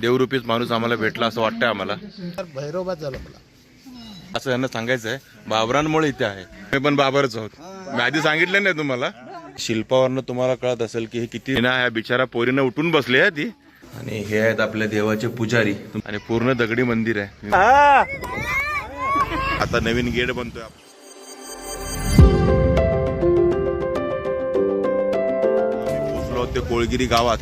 देवरूपीच माणूस आम्हाला भेटला असं वाटतंय आम्हाला. भैरोबा झालं मला. असं यांना सांगायचं आहे बाबरांमुळे इथे आहे. मी पण बाबरच आहोत. मी आधी सांगितलं नाही तुम्हाला. शिल्पावरनं तुम्हाला कळत असेल की हे किती ना ह्या बिचारा पोरीनं उठून बसले आहे ती. आणि हे आहेत आपल्या देवाचे पुजारी. आणि पूर्ण दगडी मंदिर आहे. आता नवीन गेट बनतोय आपण. पोहोचलो ते कोळगिरी गावात.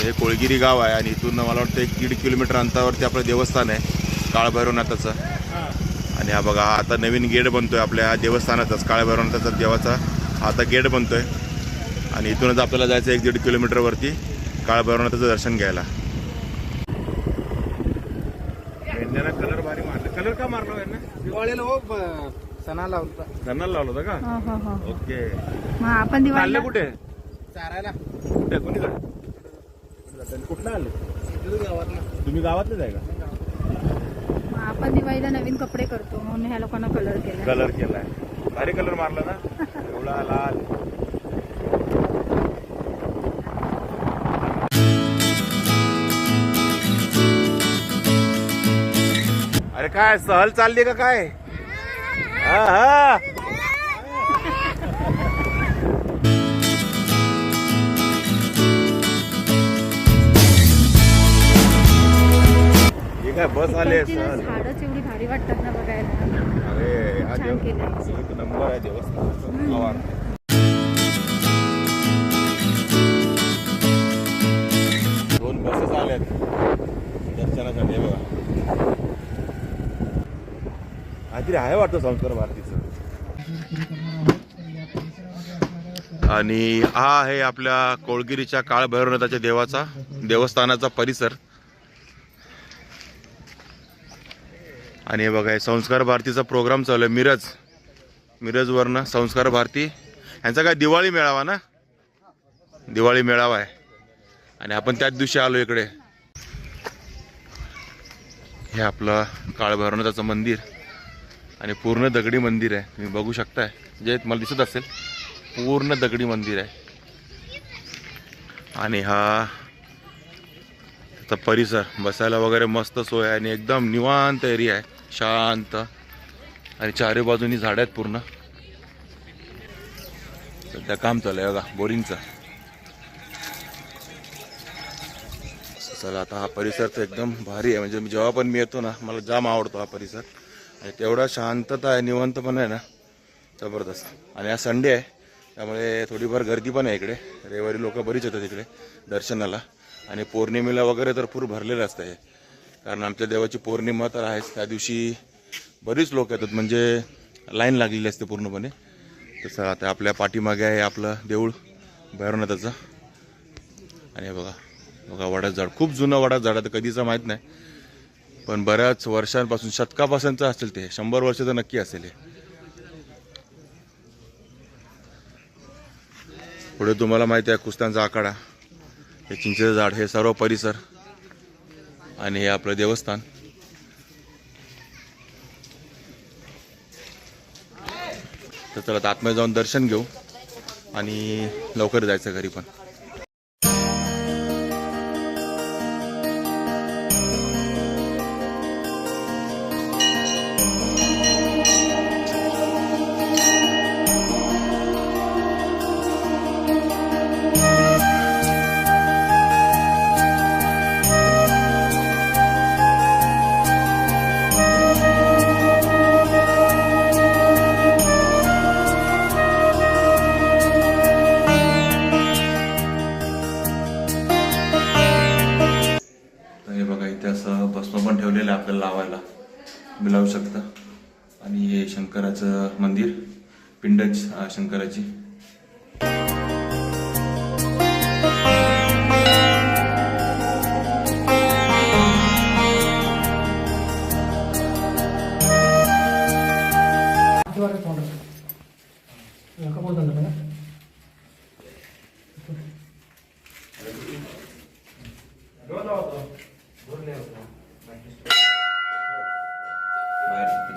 ते कोळगिरी गाव आहे आणि इथून मला वाटतं एक दीड किलोमीटर अंतरावरती आपलं देवस्थान आहे काळभैरवनाथाचं. आणि हा बघा हा आता नवीन गेट बनतोय आपल्या ह्या देवस्थानाचाच काळभैरवनाथाचा देवाचा हा आता गेट बनतोय. आणि इथूनच आपल्याला जायचं एक दीड किलोमीटरवरती काळभैरवनाथाचं दर्शन घ्यायला. कलर भारी मारला. कलर का मारला यांना दिवाळीला हो सणाला होता. त्यांना लावलं होतं का? हो हो हो. ओके. आपण दिवाळीला चालले कुठे? चारायला. कुठे? कोणीकडे? कुठलं आले? तुम्ही गावातलेच आहे का? मग आपण दिवाळीला नवीन कपडे करतो म्हणून ह्या लोकांना कलर केला कलर केलाय. भारी कलर मारला ना? एवढा लाल. अरे काय सहल चालली का काय? हा हा. बस आले झाडच एवढी भारी वाटतात ना बघायला. अरे हा. एक नंबर आहे देवस्थान दर्शनासाठी बघा. काहीतरी आहे वाटतं संस्कार भारतीचं. आणि हा आहे आपल्या कोळगिरीच्या काळ भैरवनाथाच्या देवाचा देवस्थानाचा परिसर. आणि हे बघा संस्कार भारतीचा प्रोग्राम चालू आहे. मिरज. मिरजवरनं संस्कार भारती. यांचा काय दिवाळी मेळावा ना? दिवाळी मेळावा आहे. आणि आपण त्याच दिवशी आलो इकडे. हे आपलं काळभैरवनाथाचं मंदिर. आणि पूर्ण दगडी मंदिर आहे. तुम्ही बघू शकताय. जे मला दिसत असेल पूर्ण दगडी मंदिर आहे. आणि हा त्याचा परिसर. बसायला वगैरे मस्त सोय आहे आणि एकदम निवांत एरिया आहे. शांत. आणि चारी बाजूनी झाड आहेत पूर्ण. सध्या काम चालू आहे बघा बोरिंगचं. चला आता हा परिसर तर एकदम भारी आहे. म्हणजे जेव्हा पण मी येतो ना मला जाम आवडतो हा परिसर. आणि तेवढा शांतता आहे निवांतपणा आहे ना जबरदस्त. आणि हा संडे आहे त्यामुळे थोडीफार गर्दी पण आहे इकडे. रविवारी लोक बरीच येतात इकडे दर्शनाला. आणि पौर्णिमेला वगैरे तर पूर भरलेलं असतं हे कारण आमच्या देवाची पौर्णिमा तर आहेच. त्या दिवशी बरीच लोक येतात. म्हणजे लाईन लागलेली असते पूर्णपणे. तसं आता आपल्या पाठीमागे आहे आपलं देऊळ भैरवनाथाचं. आणि बघा बघा वडाचं झाड खूप जुनं वडाचं झाड आहे कधीचं माहीत नाही. पण बऱ्याच वर्षांपासून शतकापासूनचं असेल ते. शंभर वर्ष तर नक्की असेल हे. पुढे तुम्हाला माहिती आहे कुस्त्यांचा आखाडा हे चिंचेचं झाड हे सर्व परिसर. आणि हे आपलं देवस्थान. तर चला आता आतमध्ये जाऊन दर्शन घेऊ आणि लवकर जायचं घरी पण. इथे असं भस्म पण ठेवलेलं आहे आपल्याला लावायला. तुम्ही लावू शकता. आणि हे शंकराचं मंदिर पिंडच अं, शंकराची.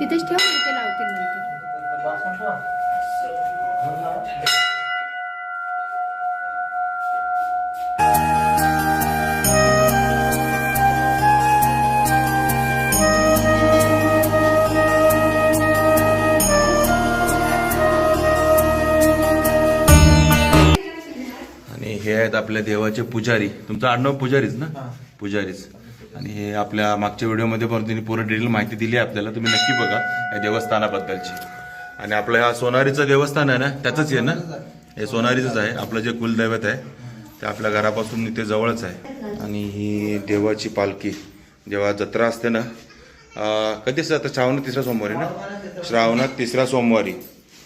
तिथेच ठेव ते लावतील हे आहेत आपल्या देवाचे पुजारी. तुमचं आडनाव पुजारीच ना? पुजारीच. आणि हे आपल्या मागच्या व्हिडिओमध्ये पण त्यांनी पूर्ण डिटेल माहिती दिली आहे आपल्याला. तुम्ही नक्की बघा या देवस्थानाबद्दलची. आणि आपलं हा सोनारीचं देवस्थान आहे ना त्याचंच आहे ना? हे सोनारीचंच आहे. आपलं जे कुलदैवत आहे ते आपल्या घरापासून इथे जवळच आहे. आणि ही देवाची पालखी जेव्हा जत्रा असते ना कधी असते आता श्रावणात तिसरा सोमवारी ना? श्रावणात तिसरा सोमवारी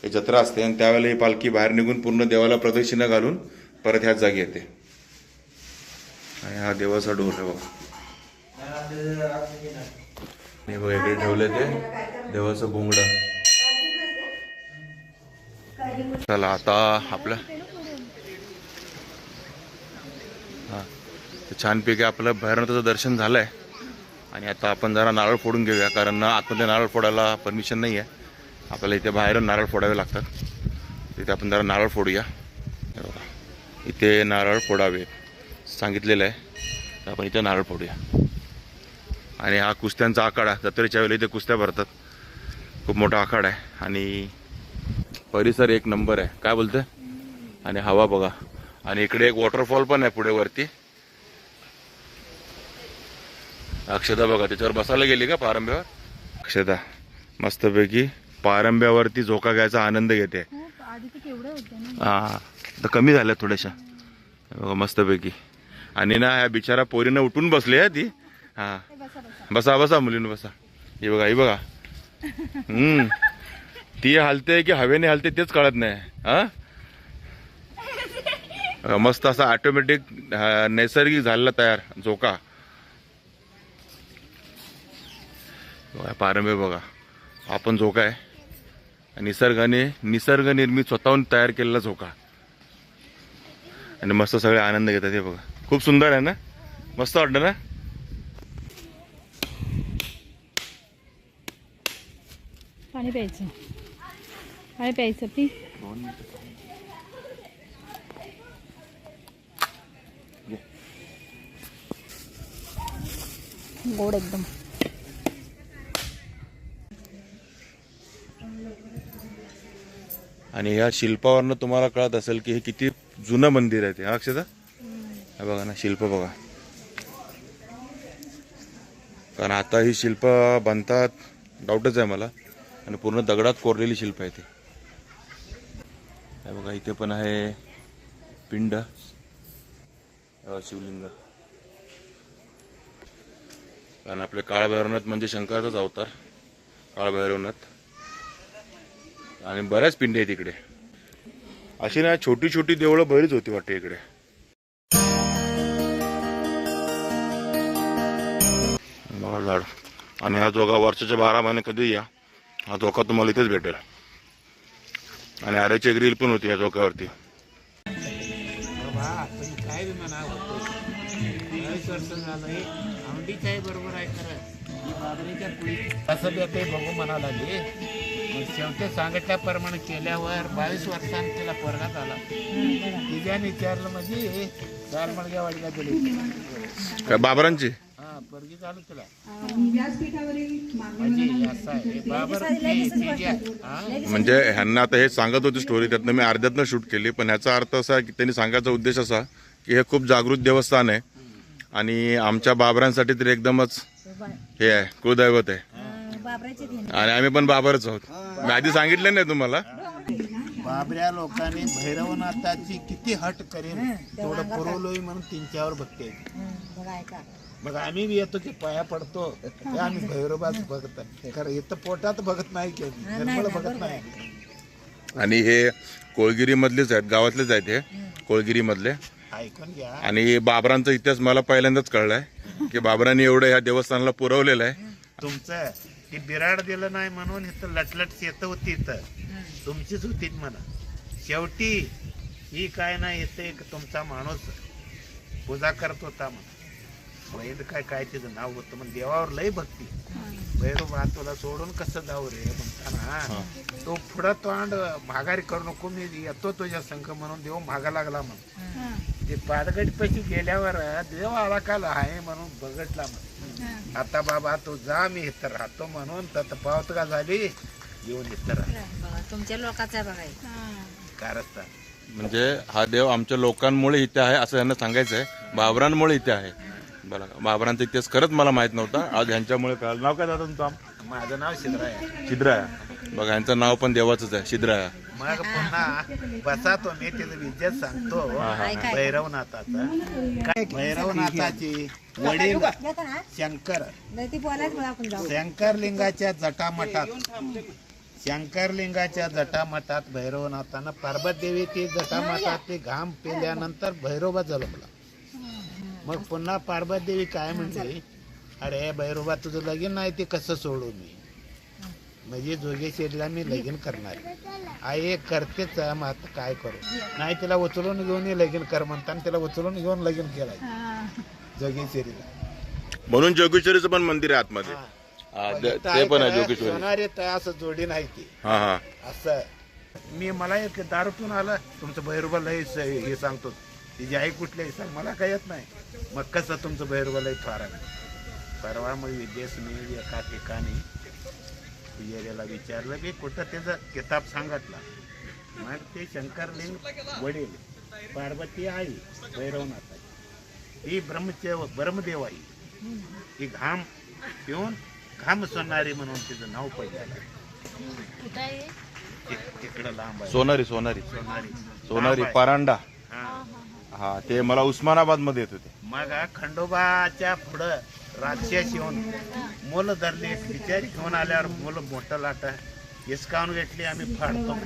हे जत्रा असते आणि त्यावेळेला ही पालखी बाहेर निघून पूर्ण देवाला प्रदक्षिणा घालून परत ह्याच जागी येते. आणि हा देवाचा डोर आहे बघा. हे बघा इकडे ठेवलं ते. देवाचं बोंगडं. चला आता आपलं हा. छानपैकी आपलं भैरवनाथाचं दर्शन झालंय. आणि आता आपण जरा नारळ फोडून घेऊया कारण आतमध्ये नारळ फोडायला परमिशन नाही आहे आपल्याला इथे बाहेर नारळ फोडावे लागतात. तिथे आपण जरा नारळ फोडूया. इथे नारळ फोडावे. सांगितलेलं आहे. तर आपण इथे नारळ फोडूया. आणि हा कुस्त्यांचा आखाडा जत्रेच्या वेळेला इथे कुस्त्या भरतात. खूप मोठा आखाडा आहे. आणि परिसर एक नंबर आहे. काय बोलतोय आणि हवा बघा. आणि इकडे एक वॉटरफॉल पण आहे पुढे वरती. अक्षता बघा त्याच्यावर बसायला गेली का पारंब्यावर? अक्षता मस्तपैकी पारंब्यावरती झोका घ्यायचा आनंद घेते. ना. हा तर कमी झाल्या थोड्याशा. हे बघा मस्तपैकी. आणि ना ह्या बिचारा पोरीनं उठून बसली आहे ती. हा. बसा बसा बसा मुलीनं बसा. हे बघा हे बघा. हम्म. ती हालते की हवेने हालते तेच कळत नाही. हा? मस्त असा ऑटोमॅटिक नैसर्गिक झालेला तयार झोका. पारंबे बघा. आपण झोका आहे. निसर्गाने निसर्ग निर्मित स्वतःहून तयार केलेला झोका. आणि मस्त सगळे आनंद घेतात हे बघा. खूप सुंदर आहे ना? मस्त वाटतं ना? पाणी प्यायचं. पाणी प्यायचं पी गोड एकदम. आणि ह्या शिल्पावरनं तुम्हाला कळत असेल की हे किती जुनं मंदिर आहे ते हा अक्षता? बघा ना शिल्प बघा. कारण आता ही शिल्प बांधतात डाऊटच आहे मला. आणि पूर्ण दगडात कोरलेली शिल्प आहे ती. हे बघा इथे पण आहे पिंड. शिवलिंग. कारण आपले काळभैरवनाथ म्हणजे शंकराचाच अवतार काळभैरवनाथ. आणि बऱ्याच पिंड आहेत इकडे. अशी ना छोटी छोटी देवळं बरीच होती वाटते इकडे. बघा झाड. आणि हा जोगा वर्षाच्या बारा महिने कधी या? हा धोका तुम्हाला इथेच भेटेल. आणि आऱ्याची ग्रिल पण होती या धोक्यावरती. पण काय बरोबर आहे ही बघू म्हणा लागले मग शेवटी सांगितल्याप्रमाणे केल्यावर बावीस वर्षांनी तिला पोरगा झाला तिच्याने विचारलं म्हणजे चाल मडग्या वाडग्या दिली काय बाबरांची? पोरगी झालं तिला म्हणजे? म्हणजे ह्यांना आता हे सांगत होती स्टोरी त्यातनं मी अर्ध्यातनं शूट केली पण ह्याचा अर्थ असा की त्यांनी सांगायचा उद्देश असा की हे खूप जागृत देवस्थान आहे आणि आमच्या बाबरांसाठी तर एकदमच हे आहे कुलदैवत आहे. आणि आम्ही पण बाबरच आहोत. मी आधी सांगितलं नाही तुम्हाला. बाबऱ्या लोकांनी भैरवनाथाची किती हट करेल तेवढं पुरवलोय म्हणून त्यांच्यावर भक्ती आहे. मग आम्ही बी येतो की पाया पडतो. आम्ही भैरवाच बघत आहे. खरं इथं पोटात बघत नाही की बघत नाही आणि हे कोळगिरी मधलेच आहेत गावातलेच आहेत हे कोळगिरी मधले ऐकून घ्या. आणि बाबरांचा इतिहास मला पहिल्यांदाच कळलाय की बाबरांनी एवढं ह्या देवस्थानाला पुरवलेलं आहे. तुमचं ती बिराड दिलं नाही म्हणून इथं लटलट शेत होती इथं. तुमचीच होती म्हणा. शेवटी ही काय नाही इथं एक तुमचा माणूस पूजा करत होता म्हणा बैल काय काय तिचं नाव होतं मग देवावर लय भक्ती. भैरवा तुला सोडून कसं जाऊ रे म्हणताना तो पुढं तोंड माघारी करू नको मी येतो तुझ्या संघ म्हणून देव मागा लागला म्हणून ते पाडगडी पैसे गेल्यावर देव आला काल आहे म्हणून बघटला म्हण. आता बाबा तू जा मी इथं राहतो म्हणून तर पावत का झाली? येऊन इथं राह. बघा तुमच्या लोकांचं आहे बघा हे. कारस्ता म्हणजे हा देव आमच्या लोकांमुळे इथे आहे असं यांना सांगायचं आहे बाबरांमुळे इथे आहे. बाबरांचा इतिहास खरंच मला माहीत नव्हता. आज ह्यांच्यामुळे कळालं. नाव काय दादा तुमचं? माझं नाव शिद्राय. आहे शिद्राया. बघा यांचं नाव पण देवाचंच आहे शिद्राया. मग पुन्हा बसा तो मी तिथं विद्यात सांगतो. भैरवनाथाचं. काय भैरवनाथाची वडील शंकर. ती बोलायच मला आपण जाऊ शंकरलिंगाच्या जटामठात. शंकरलिंगाच्या जटामठात भैरवनाथानं पार्वतदेवी ती जटामठात ते घाम पेल्यानंतर भैरोबा जलमला मग पुन्हा पार्वतदेवी काय म्हणते? अरे भैरोबा तुझं लगीन नाही ते कसं सोडू मी? म्हणजे जोगेश्वरीला मी लगीन करणार आई करतेच मग आता काय करू? नाही तिला उचलून घेऊन ये लगीन कर म्हणताना तिला उचलून घेऊन लगीन केलाय. हा. जोगेश्वरीला म्हणून जोगेश्वरीचं पण मंदिर आहे आतमध्ये. हा, ते ते पण आहे जोगेश्वरी. सोनारी तर असं जोडी नाही ती. हा हा. असं. मी मला एक दारू पिऊन आलं तुमचं भैरबा लय स- हे सांगतो. तिची आई कुठली आहे सांग मला काय येत नाही. मग कसं तुमचं लय फार आहे? परवा मग विदेश मी एका ठिकाणी पुजाऱ्याला विचारलं की कुठं त्याचं किताब सांगितला. मग ते शंकरलिंग वडील पार्वती आई भैरवनाथ आई ही ब्रह्मचेव ब्रह्मदेव आई. ही घाम पिऊन घाम सोनारी म्हणून तिचं नाव पडलेलं ति- तिकडं लांब आहे. सोनारी सोनारी. सोनारी. सोनारी. परांडा. हा ते मला उस्मानाबादमध्ये येत होते. मग खंडोबाच्या पुढं राक्षस येऊन मुलं धरली बिचारी घेऊन आल्यावर मुलं मोठं लाट हिसकावून घेतली आम्ही फाडतो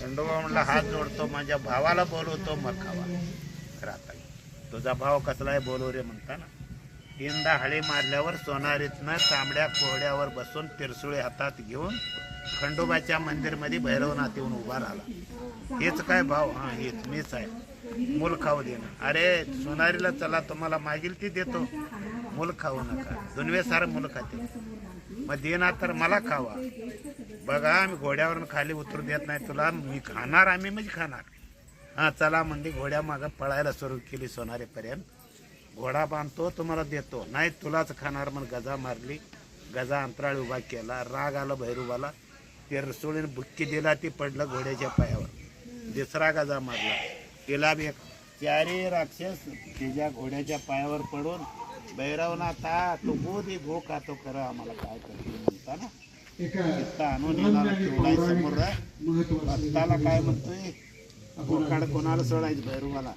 खंडोबा म्हणला हात जोडतो माझ्या भावाला बोलवतो मग खावा राहता तुझा भाव कसला आहे बोलव रे म्हणता ना तीनदा हळी मारल्यावर सोनारीतनं तांबड्या कोहड्यावर बसून तिरसुळे हातात घेऊन खंडोबाच्या मंदिरमध्ये भैरवनाथ येऊन उभा राहिला. हेच काय भाव? हा हेच मीच आहे. मूल खाऊ देणं अरे सोनारीला चला तुम्हाला मागील ती देतो. मूल खाऊ नका. दुनवे सारं मुलं खाते. मग देणार तर मला खावा. बघा आम्ही घोड्यावरून खाली उतरू देत नाही. तुला मी खाणार आम्ही म्हणजे खाणार. हां चला म्हणजे घोड्या मागं पळायला सुरू केली सोनारेपर्यंत. घोडा बांधतो तुम्हाला देतो. नाही तुलाच खाणार म्हणून गजा मारली. गजा अंतराळ उभा केला. राग आला भैरुबाला. ते रसोळीने बुक्की दिला ती पडलं घोड्याच्या पायावर. दुसरा गजा मारला. तिला बी चारी राक्षस तिच्या घोड्याच्या पायावर पडून भैरवनाथा तो गो दे गो का तो करा आम्हाला काय करते म्हणता ना तिथं आणून येणार ठेवलाय समोर भक्ताला काय म्हणतोय? कोकाड कोणाला सोडायचं भैरुबाला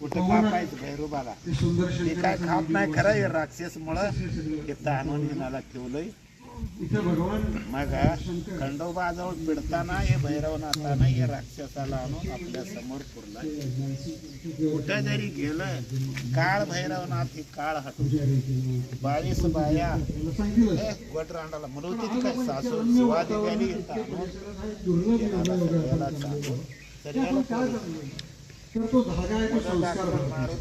कुठं कापायचं भैरुबाला ते काय खात नाही खरं राक्षस मुळे तिथं आणून येणारा ठेवलंय मग खंडोबाजवळ पिडताना हे भैरवनाथानं हे राक्षसाला आणून आपल्यासमोर पुरला. कुठं जरी गेलं काळ भैरवनाथ हे काळ हटू बावीस बाया गोटरांडाला म्हणून होती काय सासू शिवादेवी इथं आणून तर तो धागा आहे तो संस्कार भरतो.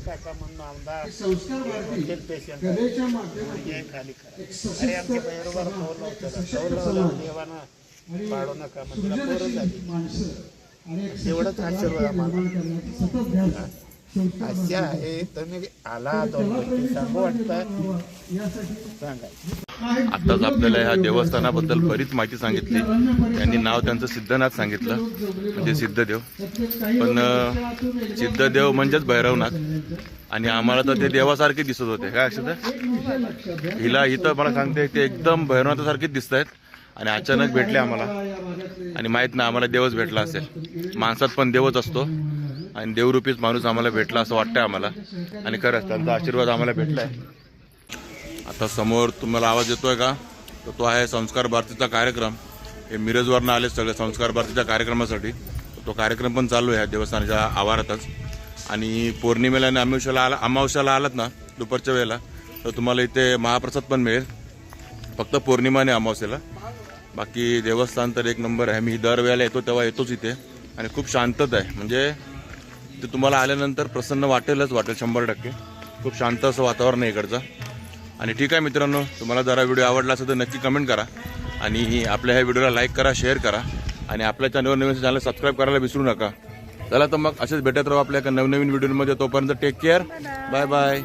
संस्कार भारती. कलेच्या माध्यमातून म्हणजे एक समाज, आणि माणसं आणि एक. निर्माण करण्याची सतत ध्यास अशा आहे तुम्ही आला दोन गोष्टी सांगू वाटतं आताच आपल्याला ह्या देवस्थानाबद्दल बरीच माहिती सांगितली. त्यांनी नाव त्यांचं सिद्धनाथ सांगितलं. म्हणजे सिद्धदेव. पण सिद्धदेव म्हणजेच भैरवनाथ. आणि आम्हाला तर ते देवासारखे दिसत होते. काय अक्षत हिला इथं मला सांगते ते एकदम भैरवनाथासारखेच दिसत आहेत आणि अचानक भेटले आम्हाला. आणि माहीत ना आम्हाला देवच भेटला असेल. माणसात पण देवच असतो. आणि देवरूपीच माणूस आम्हाला भेटला असं वाटतंय आम्हाला. आणि खरंच त्यांचा आशीर्वाद आम्हाला भेटलाय. आता समोर तुम्हाला आवाज येतोय का? तर तो आहे संस्कार भारतीचा कार्यक्रम. हे मिरजवरनं आले सगळे संस्कार भारतीच्या कार्यक्रमासाठी. तो कार्यक्रम पण चालू आहे या देवस्थानाच्या आवारातच. आणि पौर्णिमेला आणि अमावश्याला आला अमावश्याला आलात ना दुपारच्या वेळेला तर तुम्हाला इथे महाप्रसाद पण मिळेल. फक्त पौर्णिमा आणि अमावस्याला. बाकी देवस्थान तर एक नंबर आहे. मी दरवेळेला येतो तेव्हा येतोच इथे. आणि खूप शांतता आहे. म्हणजे ते तुम्हाला आल्यानंतर प्रसन्न वाटेलच वाटेल शंभर टक्के. खूप शांत असं वातावरण आहे इकडचं. आणि ठीक आहे मित्रांनो तुम्हाला जरा व्हिडिओ आवडला असेल तर नक्की कमेंट करा आणि आपल्या ह्या व्हिडिओला लाईक करा शेअर करा आणि आपल्या चॅनलवर नवीन चॅनल सबस्क्राईब करायला विसरू नका. चला तर मग असेच भेटत राहू आपल्या एका नवनवीन व्हिडिओमध्ये. तोपर्यंत टेक केअर बाय बाय